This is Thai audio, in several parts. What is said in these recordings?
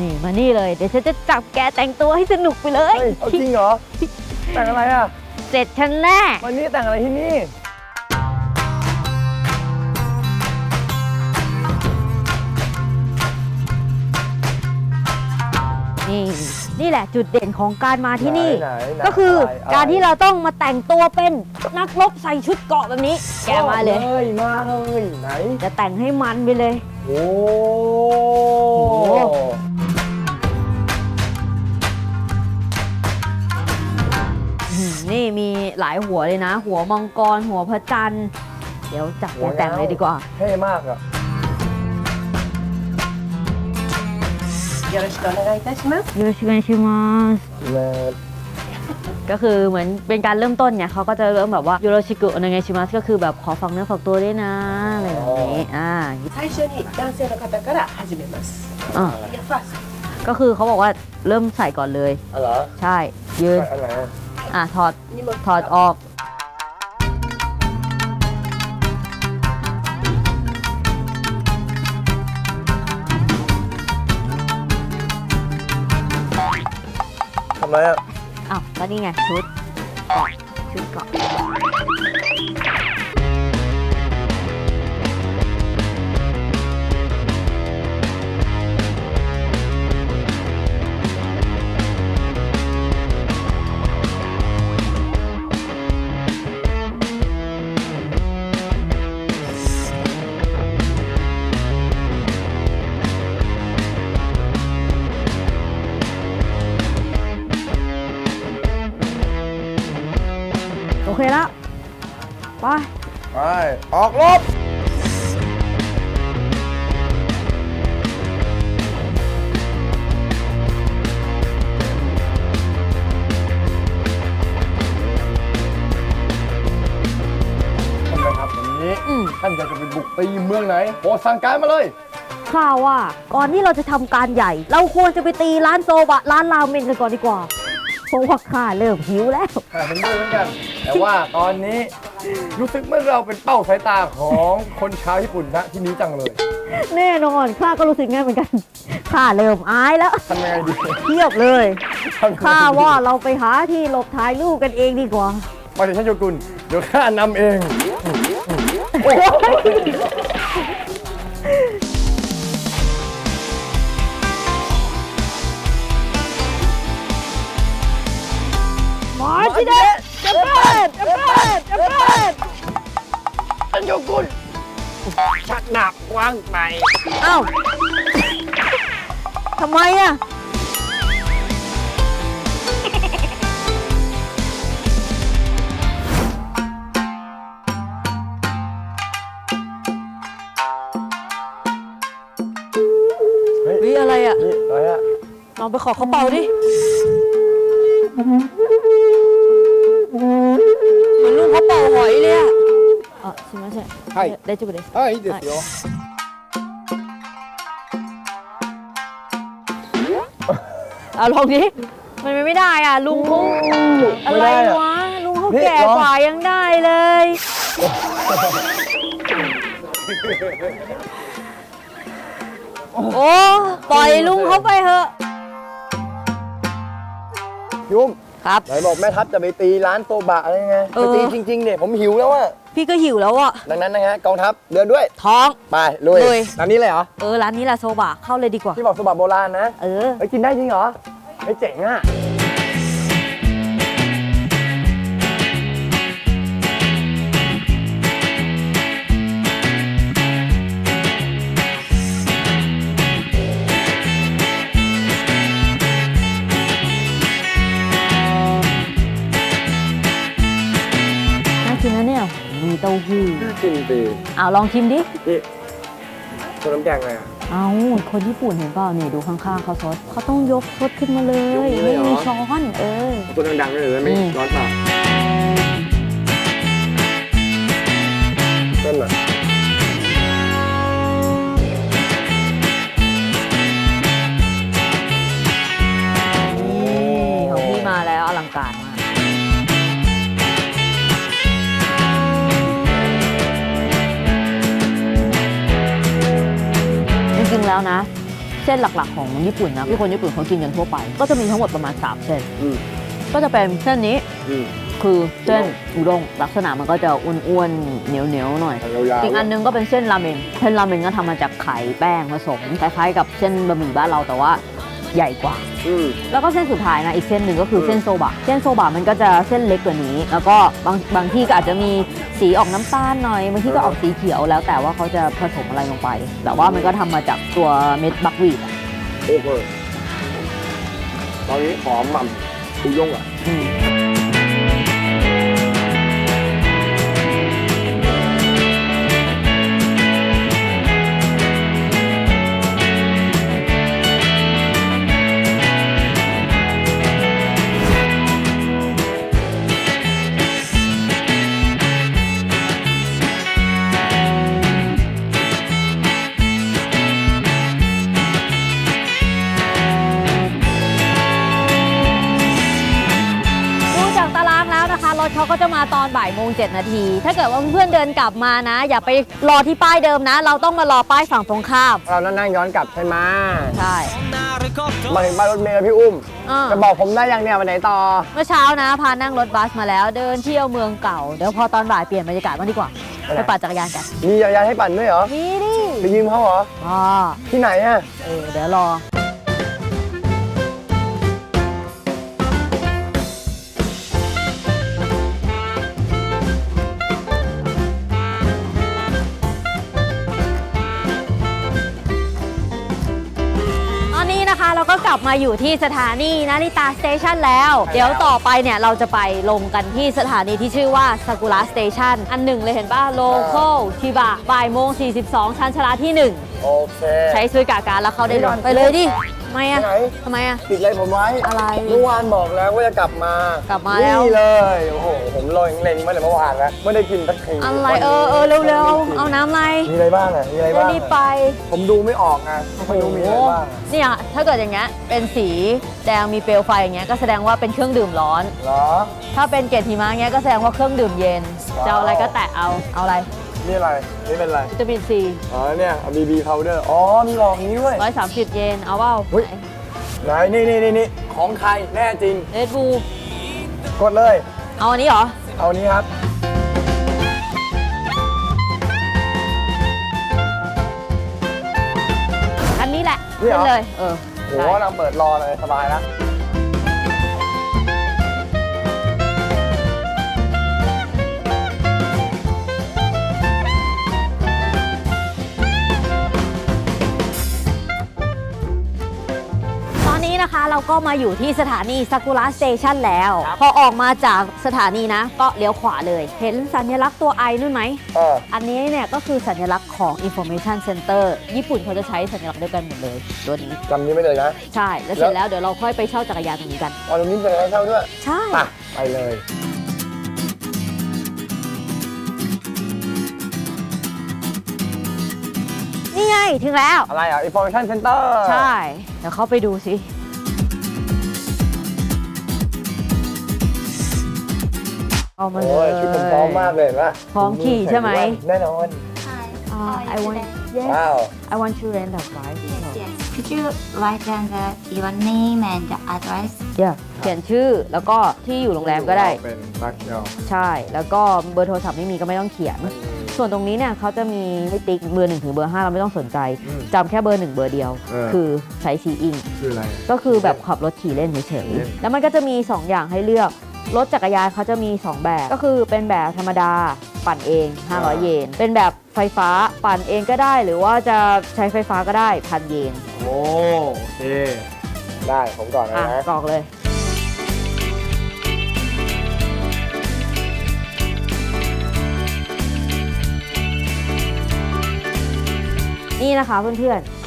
นี่มานี่เลย เดี๋ยวฉันจะจับแกแต่งตัวให้สนุกไปเลยเฮ้ยเอาจริงเหรอ แต่งอะไรอะ เสร็จฉันแน่ วันนี้แต่งอะไรที่นี่ นี่นี่แหละจุดเด่นของการมาที่นี่ ไหนไหนไหนก็คืออะไรอะไรการที่เราต้องมาแต่งตัวเป็นนักรบใส่ชุดเกราะแบบนี้ แกมาเลยเลยมาเลยไหน จะแต่งให้มันไปเลย โอ้โอ้ นี่มีหลายหัวเลยนะ หัวมังกร หัวพระจันทร์ เดี๋ยวจับแกแต่งเลยดีกว่า เท่มากอ่ะ よろしくお願いいたします。 โยชิเกชิมัส แม่ ก็คือเหมือนเป็นการเริ่มต้นเนี่ยเขาก็จะเริ่มแบบว่าโยโรชิกุโอนาเงชิมัสก็คือแบบขอฟังเนื้อฝากตัวด้วยนะอะไรแบบนี้อ่า 最初に男性の方から始めます。 อ่า いやファース ก็คือเขาบอกว่าเริ่มใส่ก่อนเลย อะไรอ ใช่ ยืน อะไรอ่ะ อะถอดถอดออกทำไรอะอ้าวก็นี่ไงชุดเกาชุดเกาะ ออกรบท่านนะครับวันนี้อืม ท่านอยากจะไปบุกตีเมืองไหนโปรดสั่งการมาเลยข้าว่าก่อนที่เราจะทำการใหญ่ เราควรจะไปตีร้านโซบะร้านราเมนกันก่อนดีกว่าเพราะว่าข้าเริ่มหิวแล้ว ค่ะเห็นด้วยเหมือนกัน แต่ว่าตอนนี้ รู้สึกเหมื่อนเราเป็นเป้าสายตาของคนชาวญี่ปุ่นนะที่นี้จังเลยแน่นอนข้าก็รู้สึกงั้นเหมือนกันข้าเริ่มอายแล้วทำยังไงดีเทียบเลยทำยังไงดีข้าว่าเราไปหาที่หลบถ่ายรูปกันเองดีกว่ามาถึงท่านโยกุลเดี๋ยวข้านำเองห ทำไมอ่ะ เฮ้ย วิอะไรอ่ะ นี่อะไรอะ ลองไปขอเขาเป่าดิ เหมือนลุงเขาเป่าหอยเลยอ่ะอ่ะใช่ไหมใช่ ใช่ ได้จุกเลย あいいですよ เอาลองดิมันไม่ได้อะ ลุงเขาอะไรวะ ลุงเขาแก่กว่ายังได้เลย โอ้ปล่อยลุงเขาไปเถอะยุม ครับ ไหนบอกแม่ทัพจะไปตีร้านโซบะอะไรไงเอไปอ ตีจริงๆเนี่ยผมหิวแล้วอะพี่ก็หิวแล้วอะ ดังนั้นนะฮะกองทัพเดินด้วย ท้อง ไปลุยลุย ร้านนี้เลยเหรอ เออร้านนี้แหละโซบะเข้าเลยดีกว่า ที่บอกโซบะโบราณนะเออ เฮ้ยกินได้จริงเหรอเฮ้ยเจ๋งอะ มีเต้าหู้กินดีอ้าวลองชิมดินี่ตัวน้ำแกงไงอะเอาคนญี่ปุ่นเห็นเปล่านี่ดูข้างๆเขาซดเขาต้องยกซดขึ้นมาเลยยกเลยเหรอไม่มีช้อนเออตัวดังๆเลยไม่อืม ร้อนเปล่าเต้นอะ แล้วนะเซส้นหลักๆของญี่ปุ่นนะที่คนญี่ปุ่นเขากินกันทั่วไป ก็จะมีทั้งหมดประมาณ3เส้น อืมก็จะเป็นเส้นนี้อืม คือเส้นอุด้งลักษณะมันก็จะอ้วนๆเหนียวๆหน่อย ยาวๆอีกอันหนึงก็เป็นเส้นราเมน เส้นราเมนก็ทำมาจากไข่แป้งผสมคล้ายๆกับเส้นบะหมี่บ้านเราแต่ว่า ใหญ่กว่า อืม แล้วก็เส้นสุดท้ายนะอีกเส้นหนึ่งก็คือเออเส้นโซบะเส้นโซบะมันก็จะเส้นเล็กกว่านี้ แล้วก็บางบางที่ก็อาจจะมีสีออกน้ำตาลหน่อยบางที่ก็ออกสีเขียวแล้วแต่ว่าเขาจะผสมอะไรลงไป แต่ว่ามันก็ทำมาจากตัวเม็ดบักวีดอะโอเคตอนนี้หอมหม่ำอุยงอะ อืม จะมาตอนบ่ายโมงเจ็ดนาที ถ้าเกิดว่าเพื่อนๆเดินกลับมานะ อย่าไปรอที่ป้ายเดิมนะ เราต้องมารอป้ายฝั่งตรงข้าม เรานั่งย้อนกลับใช่ไหมใช่ มาถึงบ้านรถเมล์แล้วพี่อุ้ม อ่า จะบอกผมได้ยังเนี่ยวันไหนต่อ เมื่อเช้านะ พานั่งรถบัสมาแล้วเดินเที่ยวเมืองเก่า เดี๋ยวพอตอนบ่ายเปลี่ยนบรรยากาศบ้างดีกว่า ไปไหนไปปั่นจักรยานกันมีจักรยานให้ปั่นด้วยเหรอมีดิไปยืมเขาเหรอ อ๋อที่ไหนอะเออเดี๋ยวรอ ก็กลับมาอยู่ที่สถานีนาริตาสเตชันแล้ว เดี๋ยวต่อไปเนี่ยเราจะไปลงกันที่สถานีที่ชื่อว่าซากุระสเตชันอันหนึ่งเลยเห็นป่ะโลโก้ชิบะบ่ายโมง42 ชั้นชาลาที่ โอเค1ใช้ซื้อกาการแล้วเข้าได้เลยไม่ไปเลยดิทำไมไปอะไหนทำไมอะติดอะไรผมไว้อะไรเมื่อวานบอกแล้วว่าจะกลับมากลับมาแล้ว นี่เลยโอ้โหผมรอยังเล็งมาแต่เมื่อวานแล้วไม่ได้กินสักทีอะไรเออเออเร็วๆเอาน้ำอะไรมีอะไรบ้างอะมีอะไรจะบ้างรีบไปผมดูไม่ออกไงไม่รู้มีอะไรบ้างเนี่ยถ้าเกิดอย่างเงี้ยเป็นสีแดงมีเปลวไฟอย่างเงี้ยก็แสดงว่าเป็นเครื่องดื่มร้อน เหรอ ถ้าเป็นเกล็ดหิมะเงี้ยก็แสดงว่าเครื่องดื่มเย็นว้าว จะเอาอะไรก็แตะเอาเอาอะไร นี่อะไร นี่เป็นอะไร วิตามินซีอ๋อเนี่ยบีบีพาวเดอร์ อ๋อ มีหลอกนี้ด้วย ร้อยสามสิบเยน เอาเปล่าเฮ้ย ไหนนี่นี่นี่นี่ของใครแน่จริง เรดบูกดเลย เอาอันนี้เหรอ เอานี้ครับ อันนี้แหละนี่เหรอ ขึ้นเลย เออโหใช่นางเปิดรอเลยสบายแล้ ก็มาอยู่ที่สถานีซากุระสเตชันแล้วครับพอออกมาจากสถานีนะ ก็เลี้ยวขวาเลย เห็นสัญลักษณ์ตัวไอนู่นไหม เออ อันนี้เนี่ยก็คือสัญลักษณ์ของ Information Center ญี่ปุ่นเขาจะใช้สัญลักษณ์เดียวกันหมดเลยตัวนี้ จำนี้ไม่เลยนะ ใช่ แล้วเสร็จแล้วเดี๋ยวเราค่อยไปเช่าจักรยานตรงนี้กันอ๋อตรงนี้เป็นอะไรเช่าด้วยใช่ไปไปเลยนี่ไงถึงแล้ว อะไรอะ Information Center ใช่ เดี๋ยวเข้าไปดูสิ เอามาเลโอ้ยยชุดผมพร้อมมากเลยเห็นปะพร้อมขี่ใช่ไหม แน่นอน Hi. Uh, How I are you want today? yes ว้าว I want to rent a bike Yes, yes. Could you write down the, your name and the address? yeah เขียนชื่อแล้วก็ที่อยู่โรงแรมก็ได้ เป็นนักเดียวใช่ แล้วก็เบอร์โทรศัพท์ไม่มีก็ไม่ต้องเขียน ส่วนตรงนี้เนี่ยเขาจะมีให้ติ๊กเบอร์หนึ่งถึงเบอร์ห้าเราไม่ต้องสนใจอืมจำแค่เบอร์หนึ่งเบอร์เดียว เออ คือใช้ซีอิง ชื่ออะไร ก็คือแบบขับรถขี่เล่นเฉยเล่นๆแล้วมันก็จะมี 2 อย่างให้เลือก รถจักรยานเขาจะมี 2 แบบ ก็คือเป็นแบบธรรมดาปั่นเอง 500 เยน เป็นแบบไฟฟ้าปั่นเองก็ได้ หรือว่าจะใช้ไฟฟ้าก็ได้พันเยนโอ้โอเค ได้ผมก่อนนะอะนะกรอกเลย นี่นะคะเพื่อนๆ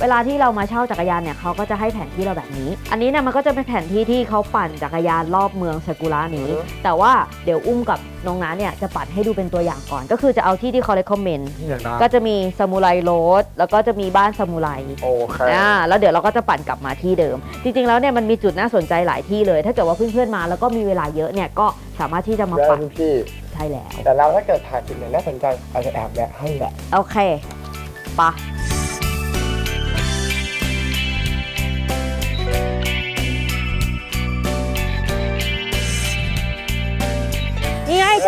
เวลาที่เรามาเช่าจักรยานเนี่ยเขาก็จะให้แผนที่เราแบบนี้ อันนี้เนี่ยมันก็จะเป็นแผนที่ที่เขาปั่นจักรยานรอบเมืองซากุระนี้ แต่ว่าเดี๋ยวอุ้มกับน้องน้าเนี่ยจะปั่นให้ดูเป็นตัวอย่างก่อน ก็คือจะเอาที่ที่เขาเลคคอมเมนต์ที่อย่างนั้นก็จะมีซามูไรโรดแล้วก็จะมีบ้านซามูไรโอเคอ่าแล้วเดี๋ยวเราก็จะปั่นกลับมาที่เดิม จริง ๆ แล้วเนี่ยมันมีจุดน่าสนใจหลายที่เลย ถ้าเกิดว่าเพื่อนๆมาแล้วก็มีเวลาเยอะเนี่ยก็สามารถที่จะมาได้ปั่นพี่ ใช่แล้ว แต่เราถ้าเกิดถ่ายจุดไหนน่าสนใจอาจจะแอบแวะให้แหละ โอเคปะ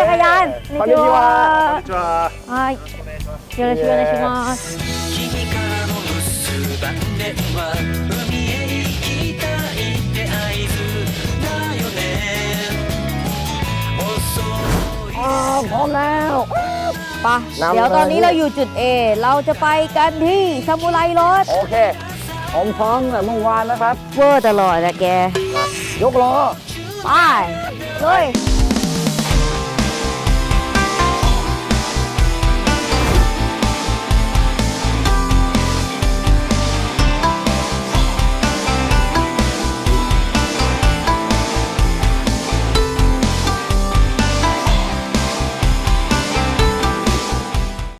จักรยาน こんにちはこんにちは。はいよろしくお願いします君からの留守番電話海へ行きたいって合図だよね遅い อ๋อพร้อมแล้ว ไปะ นำ เดี๋ยวตอนนี้ เลย เราอยู่จุด A เราจะไปกันที่ซามูไรรถ โอเคผมพร้อมแต่เมื่อวานนะครับ เวอร์ตลอดนะแก ยกล้อ ไปเลย